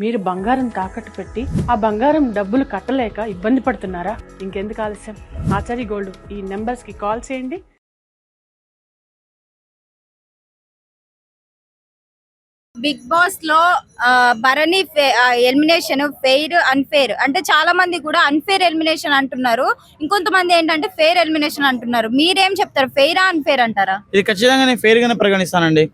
మీరు బంగారం తాకట్టు పెట్టి ఆ బంగారం డబ్బులు కట్టలేక ఇబ్బంది పడుతున్నారా? ఇంకెందుకు ఆలస్యం? ఆచారి గోల్డ్ ఈ నెంబర్స్కి కాల్ చేయండి. బిగ్ బాస్లో ఆ, భరణి ఎలిమినేషన్ ఫెయిర్ అన్ఫేర్ అంటే చాలా మంది కూడా అన్ఫేర్ ఎలిమినేషన్ అంటున్నారు. ఇంకొంతమంది ఏంటంటే ఫెయిర్ ఎలిమినేషన్ అంటున్నారు. మీరేం చెప్తారు? ఫెయిరా అన్ఫేర్ అంటారా? ఇది ఖచ్చితంగా నేను ఫెయిర్ గానే పరిగణిస్తానండి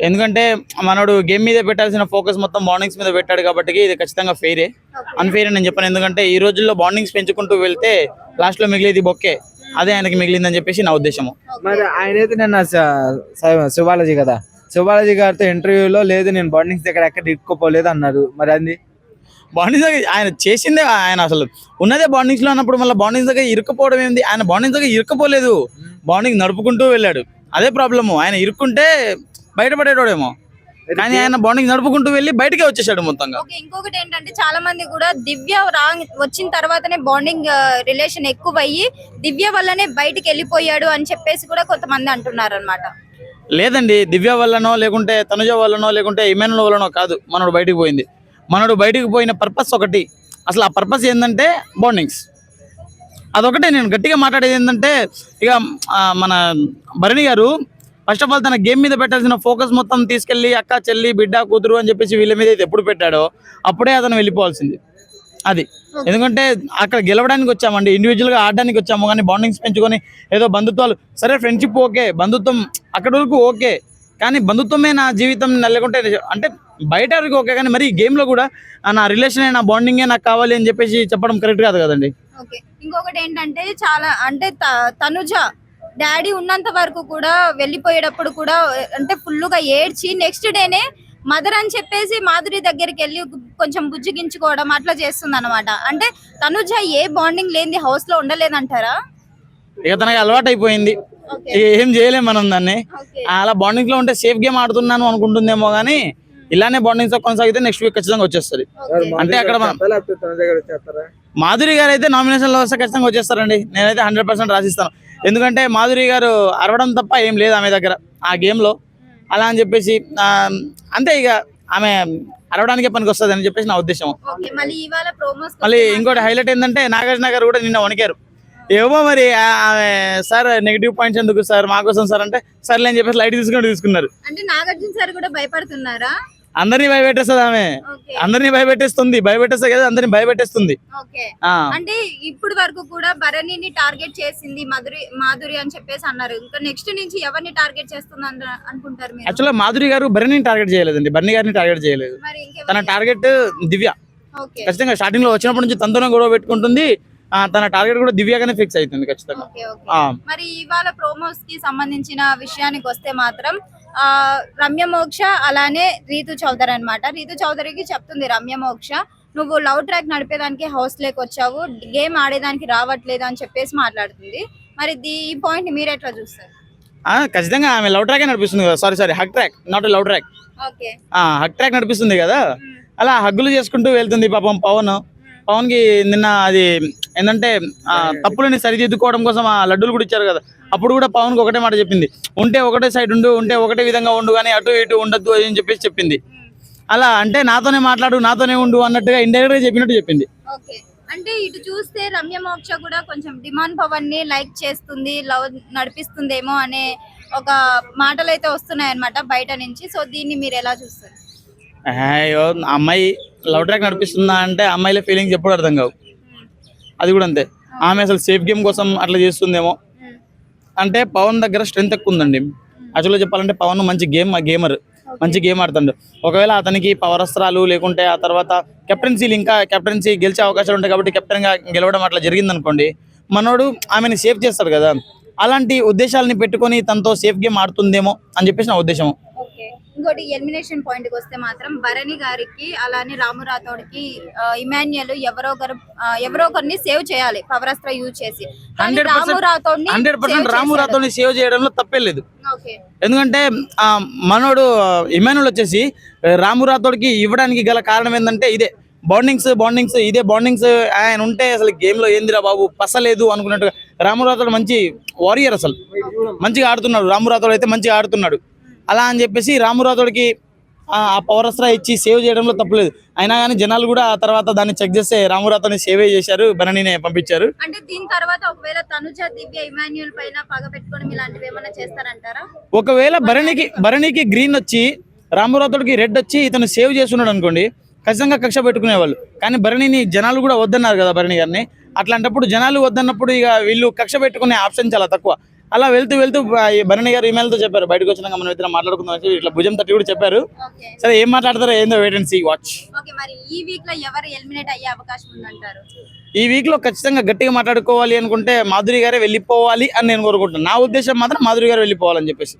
ఎందుకంటే మనోడు గేమ్ మీద పెట్టాల్సిన ఫోకస్ మొత్తం బాండింగ్స్ మీద పెట్టాడు కాబట్టి ఇది ఖచ్చితంగా ఫెయిరే. అన్ఫెయిర్ అని నేను చెప్పాను. ఎందుకంటే ఈ రోజుల్లో బాండింగ్స్ పెంచుకుంటూ వెళ్తే లాస్ట్లో మిగిలేది బొక్కే. అదే ఆయనకి మిగిలిందని చెప్పేసి నా ఉద్దేశము. మరి ఆయన అయితే నిన్న శివాలజీ కదా? శివాలజీ గారితో ఇంటర్వ్యూలో లేదు నేను బాండింగ్స్ దగ్గర ఎక్కడ ఇట్టుకోపోలేదు అన్నారు మరి అది? బాండింగ్స్ దగ్గర ఆయన చేసిందే ఆయన అసలు ఉన్నదే బాండింగ్స్లో అన్నప్పుడు మళ్ళీ బాండింగ్స్ దగ్గర ఇరుక్కుపోవడం ఏంది? ఆయన బాండింగ్స్ దగ్గర ఇరుక్కుపోలేదు. బాండింగ్ నడుపుకుంటూ వెళ్ళాడు. అదే ప్రాబ్లము. ఆయన ఇరుక్కుంటే బయటపడేటోడేమో. కానీ ఆయన బాండింగ్ నడుపుకుంటూ వెళ్ళి బయటకే వచ్చేసాడు మొత్తంగా. ఓకే ఇంకొకటి ఏంటంటే చాలా మంది కూడా దివ్య రా వచ్చిన తర్వాతనే బాండింగ్ రిలేషన్ ఎక్కువ అయ్యి దివ్య వల్లనే బయటికి వెళ్ళిపోయాడు అని చెప్పేసి కూడా కొంతమంది అంటున్నారు అనమాట లేదండి దివ్య వల్లనో లేకుంటే తనుజ వల్లనో లేకుంటే ఇమానుల వల్లనో కాదు మనడు బయటికి పోయింది. మనోడు బయటికి పోయిన పర్పస్ ఒకటి. అసలు ఆ పర్పస్ ఏంటంటే బాండింగ్స్. అదొకటే నేను గట్టిగా మాట్లాడేది ఏంటంటే ఇక మన భరణి గారు ఫస్ట్ ఆఫ్ ఆల్ తన గేమ్ మీద పెట్టాల్సిన ఫోకస్ మొత్తం తీసుకెళ్ళి అక్క చెల్లి బిడ్డ కూతురు అని చెప్పేసి వీళ్ళ మీద అయితే ఎప్పుడు పెట్టాడో అప్పుడే అతను వెళ్ళిపోవాల్సింది. అది. ఎందుకంటే అక్కడ గెలవడానికి వచ్చామండి ఇండివిజువల్గా ఆడడానికి వచ్చాము కానీ బాండింగ్స్ పెంచుకొని ఏదో బంధుత్వాలు సరే ఫ్రెండ్షిప్ ఓకే బంధుత్వం అక్కడ వరకు ఓకే. కానీ బంధుత్వమే నా జీవితం లేకుంటే అంటే బయట వరకు ఓకే కానీ మరి గేమ్లో కూడా నా రిలేషన్ నా బాండింగే నాకు కావాలి అని చెప్పేసి చెప్పడం కరెక్ట్ కాదు కదండి. ఓకే. ఇంకొకటి ఏంటంటే చాలా అంటే తనుజ డాడీ ఉన్నంత వరకు కూడా వెళ్ళిపోయేటప్పుడు కూడా అంటే ఫుల్గా ఏడ్చి నెక్స్ట్ డేనే మదర్ అని చెప్పేసి మాధురి దగ్గరికి వెళ్ళి కొంచెం బుజ్జిగించుకోవడం అట్లా చేస్తుంది అనమాట అంటే తనుజ ఏ బాండింగ్ లేని హౌస్లో ఉండలేదంటారా? ఇక తనకి అలవాటు అయిపోయింది ఏం చేయలేం మనం దాన్ని. అలా బాండింగ్లో ఉంటే సేఫ్ గేమ్ ఆడుతున్నాను అనుకుంటుందేమో కానీ ఇలానే బాండింగ్స్తో కొనసాగితే నెక్స్ట్ వీక్ ఖచ్చితంగా వచ్చేస్తుంది. అంటే అక్కడ మనం- మాధురి గారు అయితే నామినేషన్లో వస్తే ఖచ్చితంగా వచ్చేస్తారండి. నేనైతే హండ్రెడ్ పర్సెంట్ రాసిస్తాను. ఎందుకంటే మాధురి గారు అరవడం తప్ప ఏం లేదు ఆమె దగ్గర ఆ గేమ్లో. అలా అని చెప్పేసి అంతే ఇక ఆమె అరవడానికే పనికి వస్తుంది అని చెప్పేసి నా ఉద్దేశం ఓకే. మళ్ళీ ఇవాళ ప్రోమోస్ మళ్ళీ ఇంకోటి హైలైట్ ఏంటంటే నాగార్జున గారు కూడా నిన్న వణికారు. ఏమో మరి ఆమె సార్ నెగిటివ్ పాయింట్స్ ఎందుకు సార్? మా కోసం సార్ అంటే సర్లే అని చెప్పేసి లైట్ తీసుకుని తీసుకున్నారు. అంటే నాగార్జున సార్ కూడా భయపడుతున్నారా? అందరినీ భయపెట్టేస్తుంది ఆమె. అందరినీ భయపెట్టేస్తుంది. భయపెట్టేస్తే కదా అందరినీ భయపెట్టేస్తుంది. అంటే ఇప్పుడు వరకు కూడా భరణిని టార్గెట్ చేసింది మధురి మాధురి అని చెప్పేసి అన్నారు. ఇంకా నెక్స్ట్ నుంచి ఎవరిని టార్గెట్ చేస్తుంది అనుకుంటారు మీరు? యాక్చువల్గా మాధురి గారు బర్నీని టార్గెట్ చేయలేదండి. బర్నీ గారిని టార్గెట్ చేయలేదు. తన టార్గెట్ దివ్య. ఖచ్చితంగా స్టార్టింగ్లో వచ్చినప్పటి నుంచి తనతోనే గొడవ పెట్టుకుంటుంది. తన టార్గెట్ కూడా దివ్యగానే ఫిక్స్ అవుతుంది ఖచ్చితంగా. మరి ఇవాళ ప్రోమోస్కి సంబంధించిన విషయానికి వస్తే మాత్రం ఆ రమ్య మోక్ష అలానే రీతు చౌదరి అన్నమాట. రీతు చౌదరికి చెప్తుంది రమ్య మోక్ష నువ్వు లవ్ ట్రాక్ నడిపేదానికి హౌస్ లేకి వచ్చావు గేమ్ ఆడేదానికి రావట్లేదు అని చెప్పేసి మాట్లాడుతుంది. మరి దీ- ఈ పాయింట్ మీరు ఎట్లా చూస్తారు? ఆ, ఖచ్చితంగా ఆమె లవ్ ట్రాక్ నడిపిస్తుంది కదా. Sorry sorry hug track not love track. Hug track నడిపిస్తుంది కదా. అలా హగ్గులు చేసుకుంటూ వెళ్తుంది పాపం పవన్. పవన్కి నిన్న అది ఏంటంటే ఆ తప్పులని సరిదిద్దుకోవడం కోసం ఆ లడ్డూలు కూడా ఇచ్చారు కదా. అప్పుడు కూడా పవన్కి ఒకటే మాట చెప్పింది. ఉంటే ఒకటే సైడ్ ఉండు ఉంటే ఒకటే విధంగా ఉండు కానీ అటు ఇటు ఉండద్దు అని చెప్పేసి చెప్పింది. అలా అంటే నాతోనే మాట్లాడు నాతోనే ఉండు అన్నట్టుగా ఇండైరెక్ట్గా చెప్పినట్టు చెప్పింది. అంటే ఇటు చూస్తే రమ్య మోక్ష కూడా కొంచెం డిమాండ్ పవన్ని లైక్ చేస్తుంది లవ్ నడిపిస్తుందేమో అనే ఒక మాటలు అయితే వస్తున్నాయి అనమాట బయట నుంచి. సో దీన్ని మీరు ఎలా చూస్తారు? అయ్యో అమ్మాయి లవ్ ట్రాక్ నడిపిస్తుందా అంటే అమ్మాయిల ఫీలింగ్స్ ఎప్పుడు అర్థం కావు. అది కూడా అంతే. ఆమె అసలు సేఫ్ గేమ్ కోసం అట్లా చేస్తుందేమో. అంటే పవన్ దగ్గర స్ట్రెంత్ ఎక్కువ ఉందండి. యాక్చువల్గా చెప్పాలంటే పవన్ మంచి గేమ్ గేమర్ మంచి గేమ్ ఆడుతాడు. ఒకవేళ అతనికి పవర్ అస్త్రాలు లేకుంటే ఆ తర్వాత కెప్టెన్సీలు ఇంకా కెప్టెన్సీ గెలిచే అవకాశాలు ఉంటాయి కాబట్టి కెప్టెన్గా గెలవడం అట్లా జరిగింది అనుకోండి మనోడు ఆమెని సేఫ్ చేస్తాడు కదా. అలాంటి ఉద్దేశాలని పెట్టుకొని తనతో సేఫ్ గేమ్ ఆడుతుందేమో అని చెప్పేసి నా ఉద్దేశం ఇంకోటి ఎలిమినేషన్ పాయింట్కి వస్తే మాత్రం భరణి గారికి అలానే రాము రాథోడ్కి ఇమాన్యుయల్ ఎవరో ఒకరు ఎవరో ఒకరిని సేవ్ చేయాలి పవరాస్త్ర యూజ్ చేసి. కానీ 100% రాము రాథోడ్ని హండ్రెడ్ పర్సెంట్ రాము. రాతోని సేవ్ చేయడంలో తప్పే లేదు. ఎందుకంటే మనోడు ఇమానుల్ వచ్చేసి రాము రాథోడ్కి ఇవ్వడానికి గల కారణం ఏంటంటే ఇదే. బాండింగ్స్ బాండింగ్స్ ఇదే బాండింగ్స్ ఆయన ఉంటే అసలు గేమ్లో ఏందిరా బాబు పసలేదు అనుకున్నట్టుగా రాము రాథోడ్ మంచి వారియర్ అసలు. మంచిగా ఆడుతున్నాడు రాము రాథోడ్ అయితే మంచిగా ఆడుతున్నాడు. అలా అని చెప్పేసి రాము రాథోడ్కి ఆ పవర్ అస్త్రా ఇచ్చి సేవ్ చేయడంలో తప్పులేదు. అయినా కానీ జనాలు కూడా ఆ తర్వాత దాన్ని చెక్ చేస్తే రామురాతని సేవే చేశారు భరణినే పంపించారు. అంటే దీని తర్వాత ఒకవేళ తనుజ దివ్య ఇమాన్యుల్ పైన పగ పెట్టుకోవడం ఇలాంటివి ఏమైనా చేస్తారంటారా? ఒకవేళ భరణికి భరణికి గ్రీన్ వచ్చి రామురాతుడికి రెడ్ వచ్చి ఇతను సేవ్ చేస్తున్నాడు అనుకోండి ఖచ్చితంగా కక్ష పెట్టుకునేవాళ్ళు. కానీ భరణిని జనాలు కూడా వద్దన్నారు కదా భరణి గారిని. అట్లాంటప్పుడు జనాలు వద్దన్నప్పుడు ఇక వీళ్ళు కక్ష పెట్టుకునే ఆప్షన్ చాలా తక్కువ. అలా వెళ్తూ వెళ్తూ భరణి గారు ఈమెయిల్తో చెప్పారు. బయటకు వచ్చినాక మనం ఇద్దరం మాట్లాడుకుందాం అని ఇట్లా భుజం తట్టి కూడా చెప్పారు. సరే ఏం మాట్లాడతారో ఏందో వెయిట్ అండ్ సీ వాచ్ ఈ వీక్లో ఎవరు ఎలిమినేట్ అయ్యే అవకాశం ఉందంటారు? ఈ వీక్లో ఖచ్చితంగా గట్టిగా మాట్లాడుకోవాలి అనుకుంటే మాధురి గారే వెళ్ళిపోవాలి అని నేను కోరుకుంటున్నాను. నా ఉద్దేశం మాత్రం మాధురి గారు వెళ్ళిపోవాలని చెప్పేసి.